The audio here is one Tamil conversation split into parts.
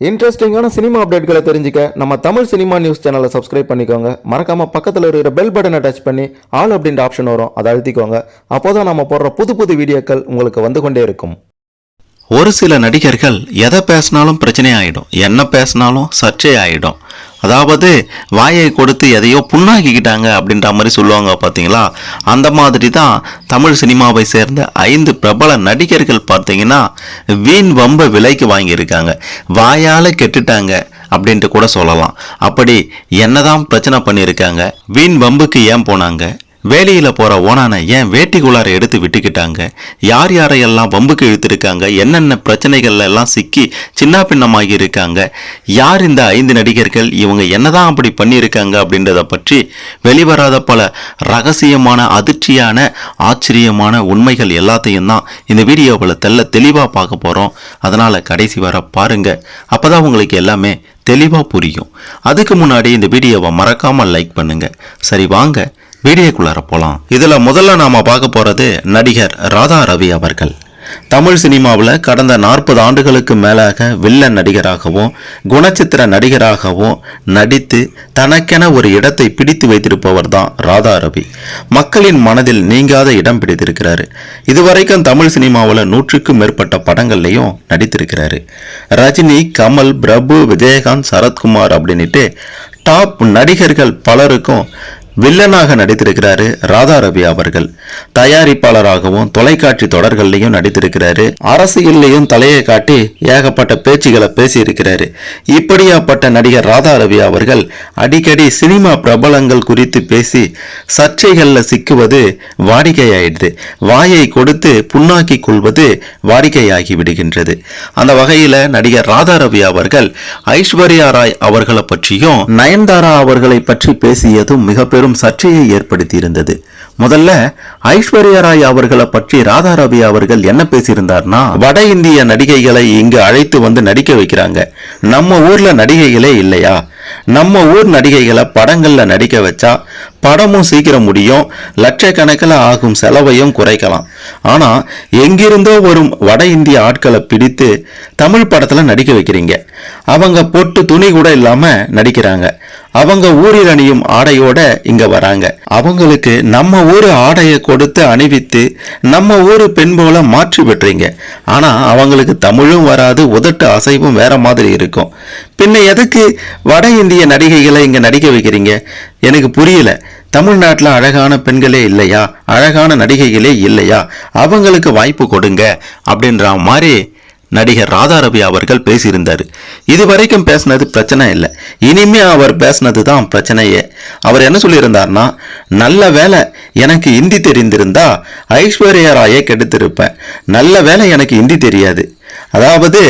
இன்ட்ரெஸ்டிங்கான சினிமா அப்டேட்களை தெரிஞ்சுக்க நம்ம தமிழ் சினிமா நியூஸ் சேனலை சப்ஸ்கிரைப் பண்ணிக்கோங்க. மறக்காம பக்கத்தில் இருக்கிற பெல் பட்டனை டச் பண்ணி ஆல் அப்படின்ற ஆப்ஷன் வரும். அதை அழுத்திக்கோங்க. அப்போதான் நம்ம போடுற புது புது வீடியோக்கள் உங்களுக்கு வந்து கொண்டே இருக்கும். ஒரு சில நடிகர்கள் எதை பேசினாலும் பிரச்சனை ஆகிடும் என்ன பேசினாலும் சர்ச்சை ஆகிடும் அதாவது வாயை கொடுத்து எதையோ புண்ணாக்கிக்கிட்டாங்க அப்படின்ற மாதிரி சொல்லுவாங்க பார்த்தீங்களா? அந்த மாதிரி தான் தமிழ் சினிமாவை சேர்ந்த ஐந்து பிரபல நடிகர்கள் பார்த்தீங்கன்னா வீண் வம்ப விலைக்கு வாங்கியிருக்காங்க. வாயால் கெட்டுட்டாங்க அப்படின்ட்டு கூட சொல்லலாம். அப்படி என்னதான் பிரச்சனை பண்ணியிருக்காங்க? வீண் வம்புக்கு ஏன் போனாங்க? வேலையில் போகிற ஓனானை ஏன் வேட்டிக்குள்ளார எடுத்து விட்டுக்கிட்டாங்க? யார் யாரையெல்லாம் வம்புக்கு இழுத்துருக்காங்க? என்னென்ன பிரச்சனைகள்ல எல்லாம் சிக்கி சின்ன பின்னமாகி இருக்காங்க? யார் இந்த ஐந்து நடிகர்கள்? இவங்க என்னதான் அப்படி பண்ணியிருக்காங்க அப்படின்றத பற்றி வெளிவராத பல ரகசியமான அதிர்ச்சியான ஆச்சரியமான உண்மைகள் எல்லாத்தையும் தான் இந்த வீடியோவில் தெல்ல தெளிவாக பார்க்க போகிறோம் அதனால் கடைசி வர பாருங்கள் அப்போ தான் உங்களுக்கு எல்லாமே தெளிவாக புரியும். அதுக்கு முன்னாடி இந்த வீடியோவை மறக்காமல் லைக் பண்ணுங்கள் சரி வாங்க. வீடியோக்குள்ளார போகலாம் இதில் முதல்ல நாம் பார்க்க போகிறது நடிகர் ராதா ரவி அவர்கள். தமிழ் சினிமாவில் கடந்த நாற்பது ஆண்டுகளுக்கு மேலாக வில்லன் நடிகராகவும் குணச்சித்திர நடிகராகவும் நடித்து தனக்கென ஒரு இடத்தை பிடித்து வைத்திருப்பவர் தான் ராதா ரவி. மக்களின் மனதில் நீங்காத இடம் பிடித்திருக்கிறாரு. இதுவரைக்கும் தமிழ் சினிமாவில் நூற்றுக்கும் மேற்பட்ட படங்கள்லையும் நடித்திருக்கிறாரு. ரஜினி கமல் பிரபு விஜயகாந்த் சரத்குமார் அப்படின்ட்டு டாப் நடிகர்கள் பலருக்கும் வில்லனாக நடித்திருக்கிறாரு ராதா ரவி அவர்கள். தயாரிப்பாளராகவும் தொலைக்காட்சி தொடர்கள்லையும் நடித்திருக்கிறாரு. அரசியல்லையும் தலையை காட்டி ஏகப்பட்ட பேச்சுகளை பேசியிருக்கிறாரு. இப்படியாப்பட்ட நடிகர் ராதா ரவி அவர்கள் அடிக்கடி சினிமா பிரபலங்கள் குறித்து பேசி சர்ச்சைகளில் சிக்குவது வாடிக்கையாயிடுது. வாயை கொடுத்து புண்ணாக்கி கொள்வது வாடிக்கையாகி விடுகின்றது. அந்த வகையில் நடிகர் ராதா ரவி அவர்கள் ஐஸ்வர்யா ராய் அவர்களை பற்றியும் நயன்தாரா அவர்களை பற்றி பேசியதும் மிகப்பெரும் பெரும் சர்ச்சையை ஏற்படுத்தியிருந்தது. முதல்ல ஐஸ்வர்யா ராய் அவர்களை பற்றி ராதா ரவி அவர்கள் என்ன பேசியிருந்தார்னா வட இந்திய நடிகைகளை இங்கு அழைத்து வந்து நடிக்க வைக்கிறாங்க. நம்ம ஊர்ல நடிகைகளே இல்லையா? நம்ம ஊர் நடிகைகளை படங்கள்ல நடிக்க வச்சா படமும் சீக்கிரம் முடியும் லட்சக்கணக்கில் ஆகும் செலவையும் குறைக்கலாம். ஆனா எங்கிருந்தோ வரும் வட இந்திய ஆட்களை பிடித்து தமிழ் படத்துல நடிக்க வைக்கிறீங்க. அவங்க பொட்டு துணி கூட இல்லாம நடிக்கிறாங்க. அவங்க ஊரில் அணியும் ஆடையோட இங்க வராங்க. அவங்களுக்கு நம்ம ஊரு ஆடையை கொடுத்து அணிவித்து நம்ம ஊரு பெண் போல மாற்றி விட்டுறீங்க. ஆனா அவங்களுக்கு தமிழும் வராது உதட்டு அசைவும் வேற மாதிரி இருக்கும். பின்ன எதுக்கு வட இந்திய நடிகைகளை இங்க நடிக்க வைக்கிறீங்க? எனக்கு புரியல. தமிழ்நாட்டில் அழகான பெண்களே இல்லையா? அழகான நடிகைகளே இல்லையா? அவங்களுக்கு வாய்ப்பு கொடுங்க அப்படின்ற மாதிரி நடிகர் ராதாரவி அவர்கள் பேசியிருந்தார். இதுவரைக்கும் பேசினது பிரச்சனை இல்லை. இனிமே அவர் பேசினது தான் பிரச்சனையே. அவர் என்ன சொல்லியிருந்தார்னா நல்ல வேலை எனக்கு ஹிந்தி தெரிந்திருந்தா ஐஸ்வர்யா ராயை கெடுத்திருப்பேன். நல்ல வேலை எனக்கு ஹிந்தி தெரியாது. அதாவது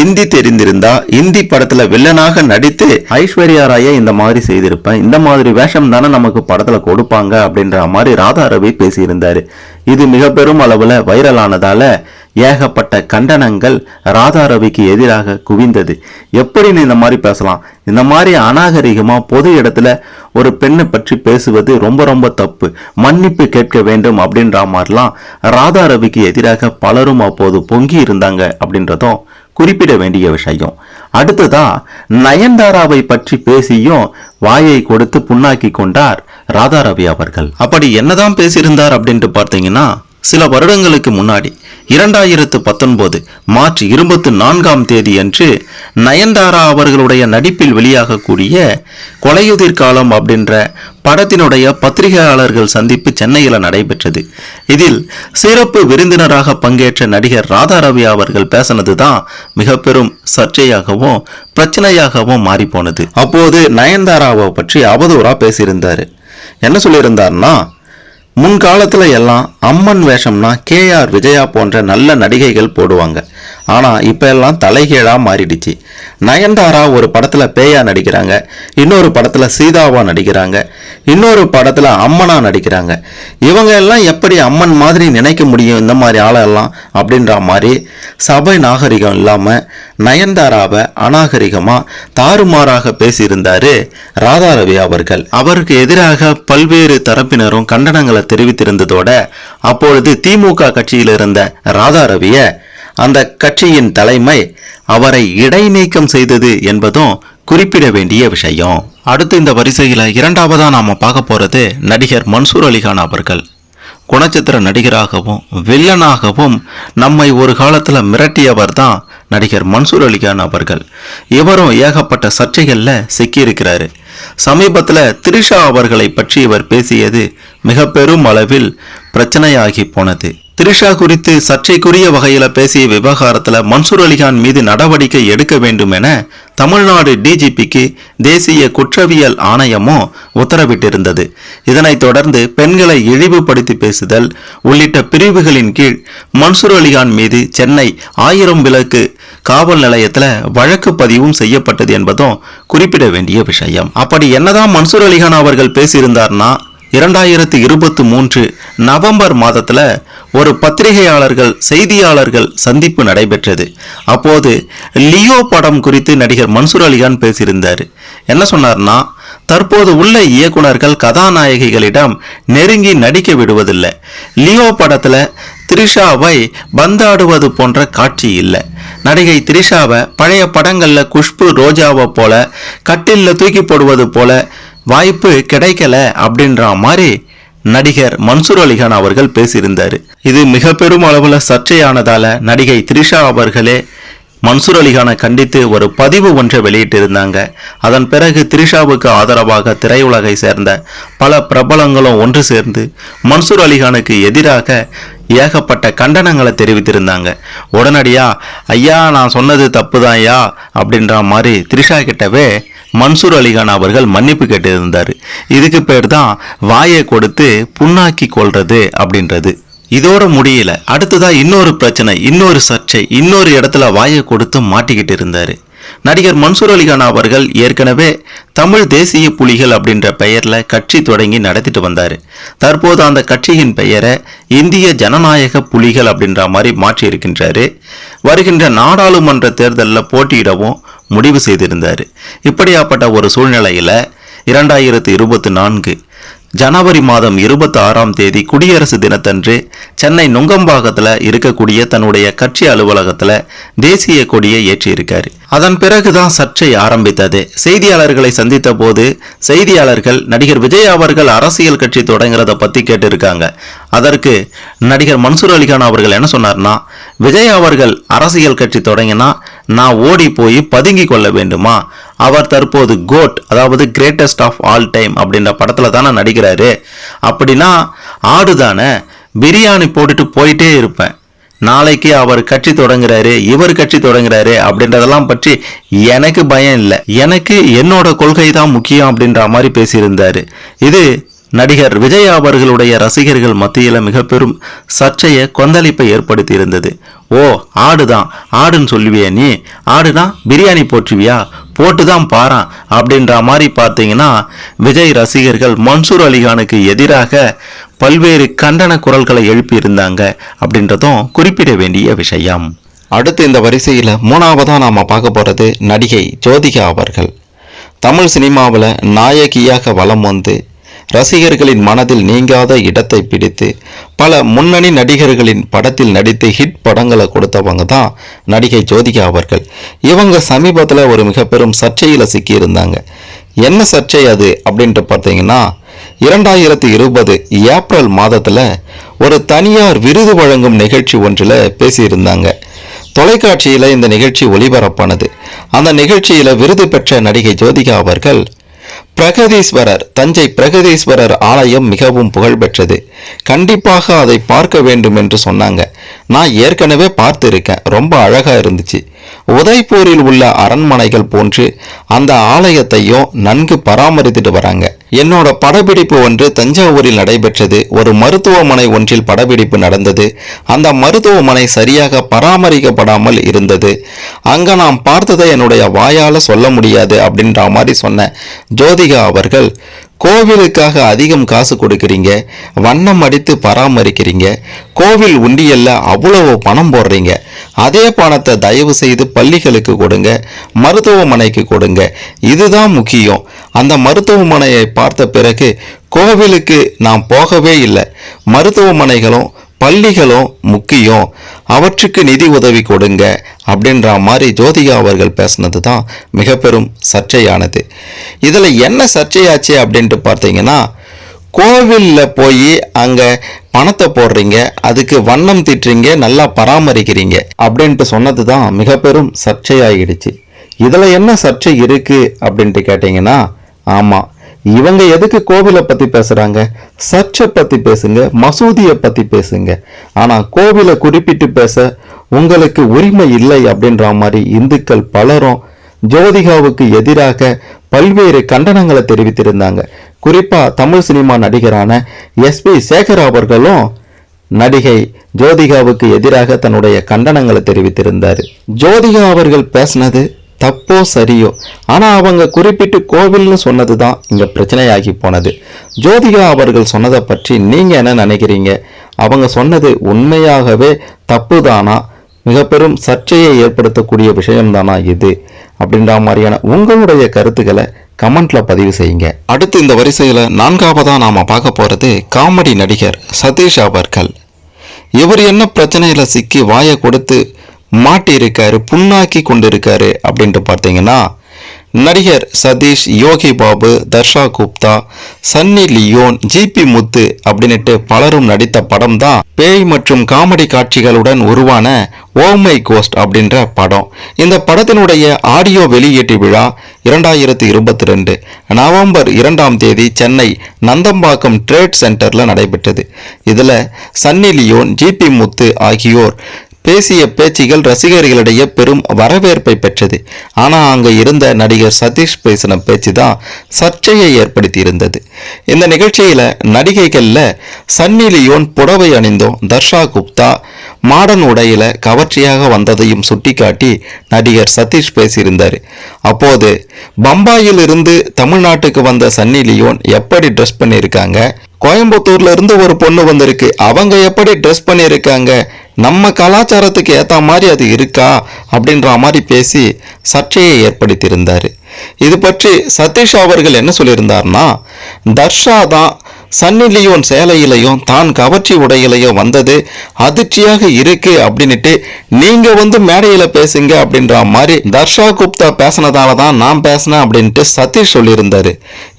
இந்தி தெரிந்திருந்தா இந்தி படத்துல வில்லனாக நடித்து ஐஸ்வர்யா ராயை இந்த மாதிரி செய்திருப்பேன். இந்த மாதிரி வேஷம் தானே நமக்கு படத்துல கொடுப்பாங்க. அப்படின்ற மாதிரி ராதா ரவி பேசியிருந்தாரு. இது மிக பெரும் அளவுல வைரலானதால ஏகப்பட்ட கண்டனங்கள் ராதா ரவிக்கு எதிராக குவிந்தது. எப்படின்னு இந்த மாதிரி பேசலாம்? இந்த மாதிரி அநாகரிகமாக பொது இடத்துல ஒரு பெண்ணை பற்றி பேசுவது ரொம்ப ரொம்ப தப்பு. மன்னிப்பு கேட்க வேண்டும் அப்படின்ற மாதிரிலாம் ராதா ரவிக்கு எதிராக பலரும் அப்போது பொங்கி இருந்தாங்க அப்படின்றதும் குறிப்பிட வேண்டிய விஷயம். அடுத்ததா நயன்தாராவை பற்றி பேசியும் வாயை கொடுத்து புண்ணாக்கி கொண்டார் ராதா ரவி அவர்கள். அப்படி என்னதான் பேசியிருந்தார் அப்படின்ட்டு பார்த்தீங்கன்னா சில வருடங்களுக்கு முன்னாடி இரண்டாயிரத்து பத்தொன்பது மார்ச் இருபத்தி நான்காம் தேதி அன்று நயன்தாரா அவர்களுடைய நடிப்பில் வெளியாகக்கூடிய கொலையுதிர் காலம் அப்படின்ற படத்தினுடைய பத்திரிகையாளர்கள் சந்திப்பு சென்னையில் நடைபெற்றது. இதில் சிறப்பு விருந்தினராக பங்கேற்ற நடிகர் ராதா ரவி அவர்கள் பேசினது தான் மிக பெரும் சர்ச்சையாகவும் பிரச்சனையாகவும் மாறிப்போனது. அப்போது நயன்தாராவை பற்றி அவதூறா பேசியிருந்தாரு. என்ன சொல்லியிருந்தார்னா முன்காலத்தில் எல்லாம் அம்மன் வேஷம்னா கே ஆர் விஜயா போன்ற நல்ல நடிகைகள் போடுவாங்க. ஆனால் இப்போ எல்லாம் தலைகீழாக மாறிடுச்சு. நயன்தாரா ஒரு படத்தில் பேயா நடிக்கிறாங்க. இன்னொரு படத்தில் சீதாவா நடிக்கிறாங்க. இன்னொரு படத்தில் அம்மனா நடிக்கிறாங்க. இவங்க எல்லாம் எப்படி அம்மன் மாதிரி நினைக்க முடியும் இந்த மாதிரி ஆளெல்லாம் அப்படின்ற மாதிரி சபை நாகரிகம் இல்லாமல் நயன்தாராவை அநாகரிகமாக தாறுமாறாக பேசியிருந்தாரு ராதா ரவி அவர்கள். அவருக்கு எதிராக பல்வேறு தரப்பினரும் கண்டனங்களை தெரிவித்திருந்ததோட அப்பொழுது திமுக கட்சியில் இருந்த ராதாரவியை அந்த கட்சியின் தலைமை அவரை இடைநீக்கம் செய்தது என்பதும் குறிப்பிட வேண்டிய விஷயம். அடுத்து இந்த வரிசையில் இரண்டாவதாக நாம் பார்க்க போகிறது நடிகர் மன்சூர் அலிகான் அவர்கள். குணச்சித்திர நடிகராகவும் வில்லனாகவும் நம்மை ஒரு காலத்தில் மிரட்டியவர் தான் நடிகர் மன்சூர் அலிகான் அவர்கள். இவரும் ஏகப்பட்ட சர்ச்சைகளில் சிக்கியிருக்கிறாரு. சமீபத்தில் திரிஷா அவர்களை பற்றி இவர் பேசியது மிக பெரும் அளவில் பிரச்சனையாகி போனது. திரிஷா குறித்து சர்ச்சைக்குரிய வகையில பேசிய விவகாரத்துல மன்சூர் அலிகான் மீது நடவடிக்கை எடுக்க வேண்டும் என தமிழ்நாடு டிஜிபிக்கு தேசிய குற்றவியல் ஆணையமும் உத்தரவிட்டிருந்தது. இதனைத் தொடர்ந்து பெண்களை இழிவுபடுத்தி பேசுதல் உள்ளிட்ட பிரிவுகளின் கீழ் மன்சூர் அலிகான் மீது சென்னை ஆயிரம் விளக்கு காவல் நிலையத்தில் வழக்கு பதிவும் செய்யப்பட்டது என்பதும் குறிப்பிட வேண்டிய விஷயம். அப்படி என்னதான் மன்சூர் அலிகான் அவர்கள் பேசியிருந்தார்னா இரண்டாயிரத்தி இருபத்தி மூன்று நவம்பர் மாதத்துல ஒரு பத்திரிகையாளர்கள் செய்தியாளர்கள் சந்திப்பு நடைபெற்றது. அப்போது லியோ படம் குறித்து நடிகர் மன்சூர் அலிகான் பேசியிருந்தார். என்ன சொன்னார்னா தற்போது உள்ள இயக்குனர்கள் கதாநாயகிகளிடம் நெருங்கி நடிக்க விடுவதில்லை. லியோ படத்துல த்ரிஷாவை பந்தாடுவது போன்ற காட்சி இல்லை. நடிகை த்ரிஷாவை பழைய படங்களில் குஷ்பு ரோஜாவை போல கட்டிலில் தூக்கி போடுவது போல வாய்ப்பு கிடைக்கல அப்படின்ற மாதிரி நடிகர் மன்சூர் அலிகான் அவர்கள் பேசியிருந்தார். இது மிக பெரும் அளவில் சர்ச்சையானதால் நடிகை த்ரிஷா அவர்களே மன்சூர் அலிகானை கண்டித்து ஒரு பதிவு ஒன்றை வெளியிட்டிருந்தாங்க. அதன் பிறகு த்ரிஷாவுக்கு ஆதரவாக திரையுலகை சேர்ந்த பல பிரபலங்களும் ஒன்று சேர்ந்து மன்சூர் அலிகானுக்கு எதிராக ஏகப்பட்ட கண்டனங்களை தெரிவித்திருந்தாங்க. உடனடியா ஐயா நான் சொன்னது தப்புதான் ஐயா அப்படின்ற மாதிரி த்ரிஷா கிட்டவே மன்சூர் அலிகான் அவர்கள் மன்னிப்பு கேட்டிருந்தார். இதுக்கு பேர் தான் வாயை கொடுத்து புண்ணாக்கி கொள்றது அப்படின்றது. இதோட முடியல. அடுத்ததா இன்னொரு பிரச்சனை இன்னொரு சர்ச்சை இன்னொரு இடத்துல வாயை கொடுத்து மாட்டிக்கிட்டு இருந்தார். நடிகர் மன்சூர் அலிகான் அவர்கள் ஏற்கனவே தமிழ் தேசிய புலிகள் அப்படின்ற பெயரில் கட்சி தொடங்கி நடத்திட்டு வந்தார். தற்போது அந்த கட்சியின் பெயரை இந்திய ஜனநாயக புலிகள் அப்படின்ற மாதிரி மாற்றி இருக்கின்றாரு வருகின்ற நாடாளுமன்ற தேர்தலில் போட்டியிடவும் முடிவு செய்திருந்தார். இப்படியாப்பட்ட ஒரு சூழ்நிலையில இரண்டாயிரத்து இருபத்தி நான்கு ஜனவரி மாதம் இருபத்தி ஆறாம் தேதி குடியரசு தினத்தன்று சென்னை நுங்கம்பாக்கத்தில் இருக்கக்கூடிய தன்னுடைய கட்சி அலுவலகத்தில் தேசிய கொடியை ஏற்றியிருக்காரு. அதன் பிறகுதான் சர்ச்சை ஆரம்பித்தது. செய்தியாளர்களை சந்தித்த போது செய்தியாளர்கள் நடிகர் விஜய் அவர்கள் அரசியல் கட்சி தொடங்குறத பத்தி கேட்டிருக்காங்க. அதற்கு நடிகர் மன்சூர் அலிகான் அவர்கள் என்ன சொன்னார்னா விஜய் அவர்கள் அரசியல் கட்சி தொடங்கினா நான் ஓடி போய் பதுங்கி கொள்ள வேண்டுமா? அவர் தற்போது கோட் அதாவது கிரேட்டஸ்ட் ஆஃப் ஆல் டைம் அப்படின்ற படத்தில் தானே நடிக்கிறாரு. அப்படின்னா ஆடு தானே பிரியாணி போட்டுட்டு போயிட்டே இருப்பேன். நாளைக்கு அவர் கட்சி தொடங்குறாரு இவர் கட்சி தொடங்குறாரு அப்படின்றதெல்லாம் பற்றி எனக்கு பயம் இல்லை. எனக்கு என்னோட கொள்கை தான் முக்கியம் அப்படின்ற மாதிரி பேசியிருந்தாரு. இது நடிகர் விஜய் அவர்களுடைய ரசிகர்கள் மத்தியில் மிக பெரும் சர்ச்சையை கொந்தளிப்பை ஏற்படுத்தி ஓ ஓ ஆடுதான். ஆடுன்னு சொல்லுவியா நீ. ஆடுனா பிரியாணி போற்றுவியா? போட்டு தான் பாறான். அப்படின்ற மாதிரி பார்த்தீங்கன்னா விஜய் ரசிகர்கள் மன்சூர் அலிகானுக்கு எதிராக பல்வேறு கண்டன குரல்களை எழுப்பியிருந்தாங்க அப்படின்றதும் குறிப்பிட வேண்டிய விஷயம். அடுத்து இந்த வரிசையில் மூணாவதாக நாம் பார்க்க போகிறது நடிகை ஜோதிகா அவர்கள். தமிழ் சினிமாவில் நாயகியாக வலம் வந்து ரசிகர்களின் மனதில் நீங்காத இடத்தை பிடித்து பல முன்னணி நடிகர்களின் படத்தில் நடித்து ஹிட் படங்களை கொடுத்தவங்க தான் நடிகை ஜோதிகா அவர்கள். இவங்க சமீபத்தில் ஒரு மிக பெரும் சர்ச்சையில் சிக்கியிருந்தாங்க. என்ன சர்ச்சை அது அப்படின்ட்டு பார்த்தீங்கன்னா இரண்டாயிரத்தி இருபது ஏப்ரல் மாதத்தில் ஒரு தனியார் விருது வழங்கும் நிகழ்ச்சி ஒன்றில் பேசியிருந்தாங்க. தொலைக்காட்சியில் இந்த நிகழ்ச்சி ஒளிபரப்பானது. அந்த நிகழ்ச்சியில் விருது பெற்ற நடிகை ஜோதிகா அவர்கள் பிரகதீஸ்வரர் தஞ்சை பிரகதீஸ்வரர் ஆலயம் மிகவும் புகழ்பெற்றது. கண்டிப்பாக அதை பார்க்க வேண்டும் என்று சொன்னாங்க. நான் ஏற்கனவே பார்த்துருக்கேன். ரொம்ப அழகா இருந்துச்சு. உதய்பூரில் உள்ள அரண்மனைகள் போன்று அந்த ஆலயத்தையும் நன்கு பராமரித்துட்டு வராங்க. என்னோட படப்பிடிப்பு ஒன்று தஞ்சாவூரில் நடைபெற்றது. ஒரு மருத்துவமனை ஒன்றில் படப்பிடிப்பு நடந்தது. அந்த மருத்துவமனை சரியாக பராமரிக்கப்படாமல் இருந்தது. அங்க நான் பார்த்ததை என்னுடைய வாயால சொல்ல முடியாது அப்படின்ற மாதிரி சொன்ன ஜோதிகா அவர்கள் கோவிலுக்காக அதிகம் காசு கொடுக்குறீங்க. வண்ணம் அடித்து பராமரிக்கிறீங்க. கோவில் உண்டியல்ல அவ்வளவு பணம் போடுறீங்க. அதே பணத்தை தயவு செய்து பள்ளிகளுக்கு கொடுங்க மருத்துவமனைக்கு கொடுங்க. இதுதான் முக்கியம். அந்த மருத்துவமனையை பார்த்த பிறகு கோவிலுக்கு நான் போகவே இல்லை. மருத்துவமனைகளும் பள்ளிகளும் முக்கியம். அவற்றுக்கு நிதி உதவி கொடுங்க அப்படின்ற மாதிரி ஜோதிகா அவர்கள் பேசுனது தான் மிக பெரும் சர்ச்சையானது. இதில் என்ன சர்ச்சையாச்சு அப்படின்ட்டு பார்த்தீங்கன்னா கோவிலில் போய் அங்கே பணத்தை போடுறீங்க அதுக்கு வண்ணம் திட்டுறீங்க நல்லா பராமரிக்கிறீங்க அப்படின்ட்டு சொன்னது தான் மிக பெரும் சர்ச்சையாகிடுச்சு இதில் என்ன சர்ச்சை இருக்குது அப்படின்ட்டு கேட்டிங்கன்னா ஆமாம் இவங்க எதுக்கு கோவிலை பற்றி பேசுகிறாங்க சர்ச்சை பற்றி பேசுங்க மசூதியை பற்றி பேசுங்க. ஆனால் கோவிலை குறிப்பிட்டு பேச உங்களுக்கு உரிமை இல்லை அப்படின்ற மாதிரி இந்துக்கள் பலரும் ஜோதிகாவுக்கு எதிராக பல்வேறு கண்டனங்களை தெரிவித்திருந்தாங்க. குறிப்பாக தமிழ் சினிமா நடிகரான எஸ்பி சேகர் அவர்களும் நடிகை ஜோதிகாவுக்கு எதிராக தன்னுடைய கண்டனங்களை தெரிவித்திருந்தார். ஜோதிகா அவர்கள் பேசினது தப்போ சரியோ? ஆனால் அவங்க குறிப்பிட்டு கோவில்னு சொன்னது தான் இங்கே பிரச்சனையாகி போனது. ஜோதிகா அவர்கள் சொன்னதை பற்றி நீங்கள் என்ன நினைக்கிறீங்க? அவங்க சொன்னது உண்மையாகவே தப்புதானா? மிக பெரும் சர்ச்சையை ஏற்படுத்தக்கூடிய விஷயம்தானா இது? அப்படின்ற மாதிரியான உங்களுடைய கருத்துக்களை கமெண்ட்ல பதிவு செய்யுங்க. அடுத்து இந்த வரிசையில நான்காவதா நாம பார்க்க போறது காமெடி நடிகர் சதீஷ் அவர்கள். இவர் என்ன பிரச்சனையில சிக்கி வாயை கொடுத்து மாட்டியிருக்காரு புண்ணாக்கி கொண்டிருக்காரு அப்படின்ட்டு பார்த்தீங்கன்னா நடிகர் Sathish Yogi Babu Dharsha Gupta Sunny Leone GP Muthu அப்படின்னுட்டு பலரும் நடித்த படம் தான் பேய் மற்றும் காமெடி காட்சிகளுடன் உருவான oh ஓமை கோஸ்ட் அப்படின்ற படம். இந்த படத்தினுடைய ஆடியோ வெளியீட்டு விழா இரண்டாயிரத்தி இருபத்தி ரெண்டு நவம்பர் இரண்டாம் தேதி சென்னை நந்தம்பாக்கம் ட்ரேட் சென்டர்ல நடைபெற்றது. இதுல சன்னி லியோன் ஜிபி முத்து ஆகியோர் பேசிய பேச்சுகள் ரசிகர்களிடையே பெரும் வரவேற்பை பெற்றது. ஆனால் அங்கே இருந்த நடிகர் சதீஷ் பேசின பேச்சு தான் சர்ச்சையை ஏற்படுத்தியிருந்தது. இந்த நிகழ்ச்சியில் நடிகைகளில் சன்னி லியோன் புடவை அணிந்தோம் தர்ஷா குப்தா மாடர்ன் உடையில கவர்ச்சியாக வந்ததையும் சுட்டிக்காட்டி நடிகர் சதீஷ் பேசியிருந்தார். அப்போது பம்பாயில் இருந்து தமிழ்நாட்டுக்கு வந்த சன்னி லியோன் எப்படி ட்ரெஸ் பண்ணியிருக்காங்க? கோயம்புத்தூர்ல இருந்து ஒரு பொண்ணு வந்திருக்கு அவங்க எப்படி ட்ரெஸ் பண்ணியிருக்காங்க? நம்ம கலாச்சாரத்துக்கு ஏற்ற மாதிரி அது இருக்கா அப்படின்ற மாதிரி பேசி சர்ச்சையை ஏற்படுத்தியிருந்தார். இது பற்றி சதீஷ் அவர்கள் என்ன சொல்லியிருந்தார்னா தர்ஷா தான் சன்னிலையும் சேலையிலையும் தான் கவர்ச்சி உடையிலையும் வந்தது அதிர்ச்சியாக இருக்கு அப்படின்னுட்டு நீங்க வந்து மேடையில பேசுங்க அப்படின்ற மாதிரி தர்ஷா குப்தா பேசினதால தான் நான் பேசினேன் அப்படின்ட்டு சதீஷ் சொல்லியிருந்தாரு.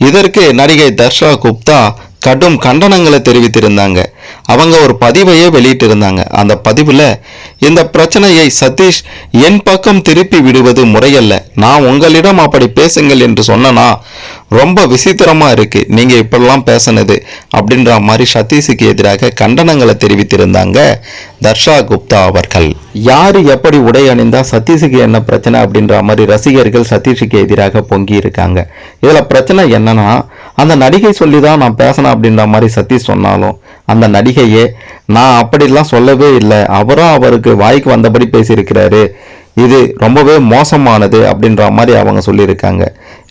இதற்கு நடிகை தர்ஷா குப்தா கடும் கண்டனங்களை தெரிவித்திருந்தாங்க. அவங்க ஒரு பதிவையே வெளியிட்டிருந்தாங்க. அந்த பதிவுல இந்த பிரச்சனையை சதீஷ் என் பக்கம் திருப்பி விடுவது முறையல்ல. நான் உங்களிடம் அப்படி பேசுங்கள் என்று சொன்னனா ரொம்ப விசித்திரமா இருக்கு. நீங்க இப்படிலாம் பேசினது அப்படின்ற மாதிரி சதீஷுக்கு எதிராக கண்டனங்களை தெரிவித்திருந்தாங்க தர்ஷா குப்தா அவர்கள். யாரு எப்படி உடை அணிந்தா சதீஷுக்கு என்ன பிரச்சனை? அப்படின்ற மாதிரி ரசிகர்கள் சதீஷுக்கு எதிராக பொங்கி இருக்காங்க. இதில் பிரச்சனை என்னன்னா அந்த நடிகை சொல்லி தான் நான் பேசினேன் அப்படின்ற மாதிரி சதீஷ் சொன்னாலும் அந்த நடிகையே நான் அப்படிலாம் சொல்லவே இல்லை. அவரும் அவருக்கு வாய்க்கு வந்தபடி பேசியிருக்கிறாரு. இது ரொம்பவே மோசமானது அப்படின்ற மாதிரி அவங்க சொல்லியிருக்காங்க.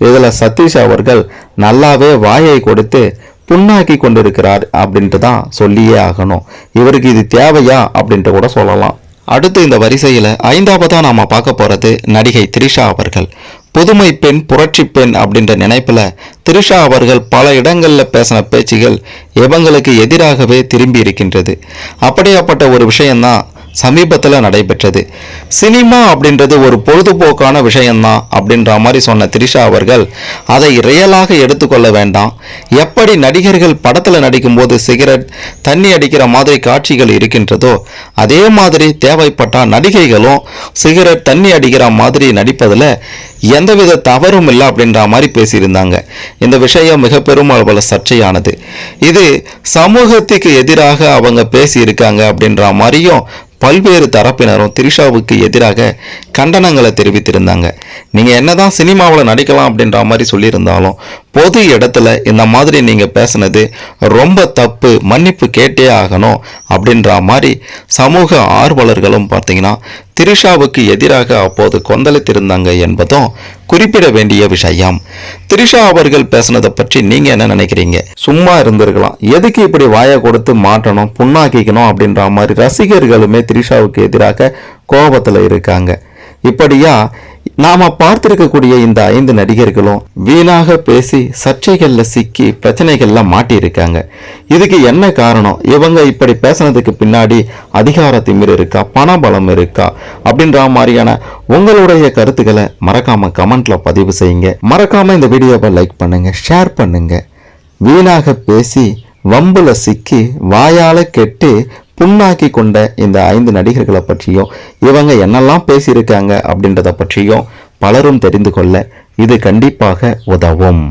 இதில் சதீஷ் அவர்கள் நல்லாவே வாயை கொடுத்து புண்ணாக்கி கொண்டிருக்கிறார் அப்படின்ட்டு தான் சொல்லியே ஆகணும். இவருக்கு இது தேவையா அப்படின்ட்டு கூட சொல்லலாம். அடுத்து இந்த வரிசையில் ஐந்தாவதாக நாம பார்க்க போறது நடிகை த்ரிஷா அவர்கள். புதுமை பெண் புரட்சி பெண் அப்படின்ற நினைப்புல திரிஷா அவர்கள் பல இடங்களில் பேசின பேச்சுகள் இவங்களுக்கு எதிராகவே திரும்பி இருக்கின்றது. அப்படியாப்பட்ட ஒரு விஷயம்தான் சமீபத்தில் நடைபெற்றது. சினிமா அப்படின்றது ஒரு பொழுதுபோக்கான விஷயம்தான் அப்படின்ற மாதிரி சொன்ன த்ரிஷா அவர்கள் அதை ரியலாக எடுத்துக்கொள்ள வேண்டாம். எப்படி நடிகர்கள் படத்தில் நடிக்கும்போது சிகரெட் தண்ணி அடிக்கிற மாதிரி காட்சிகள் இருக்கின்றதோ அதே மாதிரி தேவைப்பட்டால் நடிகைகளும் சிகரெட் தண்ணி அடிக்கிற மாதிரி நடிப்பதில் எந்தவித தவறும் இல்லை அப்படின்ற மாதிரி பேசியிருந்தாங்க. இந்த விஷயம் மிக பெரும் அளவில் சர்ச்சையானது. இது சமூகத்துக்கு எதிராக அவங்க பேசியிருக்காங்க அப்படின்ற மாதிரியும் பல்வேறு தரப்பினரும் திரிஷாவுக்கு எதிராக கண்டனங்களை தெரிவித்திருந்தாங்க. நீங்கள் என்னதான் சினிமாவில் நடிக்கலாம் அப்படின்ற மாதிரி சொல்லியிருந்தாலும் பொது இடத்துல இந்த மாதிரி நீங்கள் பேசுனது ரொம்ப தப்பு மன்னிப்பு கேட்டே ஆகணும் அப்படின்ற மாதிரி சமூக ஆர்வலர்களும் பார்த்தீங்கன்னா திரிஷாவுக்கு எதிராக அப்போது கொந்தளித்திருந்தாங்க என்பதும் குறிப்பிட வேண்டிய விஷயம். திரிஷா அவர்கள் பேசுனதை பற்றி நீங்க என்ன நினைக்கிறீங்க? சும்மா இருந்திருக்கலாம். எதுக்கு இப்படி வாயை கொடுத்து மாட்டணும் புண்ணாக்கிக்கணும் அப்படின்ற மாதிரி ரசிகர்களுமே திரிஷாவுக்கு எதிராக கோபத்துல இருக்காங்க. இப்படியா நாம பார்த்திருக்கக்கூடிய இந்த ஐந்து நடிகர்களும் வீணாக பேசி சர்ச்சைகள்ல சிக்கி பிரச்சனைகள்ல மாட்டியிருக்காங்க. இதுக்கு என்ன காரணம்? இவங்க இப்படி பேசுனதுக்கு பின்னாடி அதிகார திமிர் இருக்கா? பணபலம் இருக்கா? அப்படின்ற மாதிரியான உங்களுடைய கருத்துக்களை மறக்காம கமெண்ட்ல பதிவு செய்யுங்க. மறக்காம இந்த வீடியோவை லைக் பண்ணுங்க ஷேர் பண்ணுங்க. வீணாக பேசி வம்புல சிக்கி வாயால கெட்டு புண்ணாக்கி கொண்ட இந்த ஐந்து நடிகர்களை பற்றியும் இவங்க என்னெல்லாம் பேசியிருக்காங்க அப்படின்றத பற்றியும் பலரும் தெரிந்து கொள்ள இது கண்டிப்பாக உதவும்.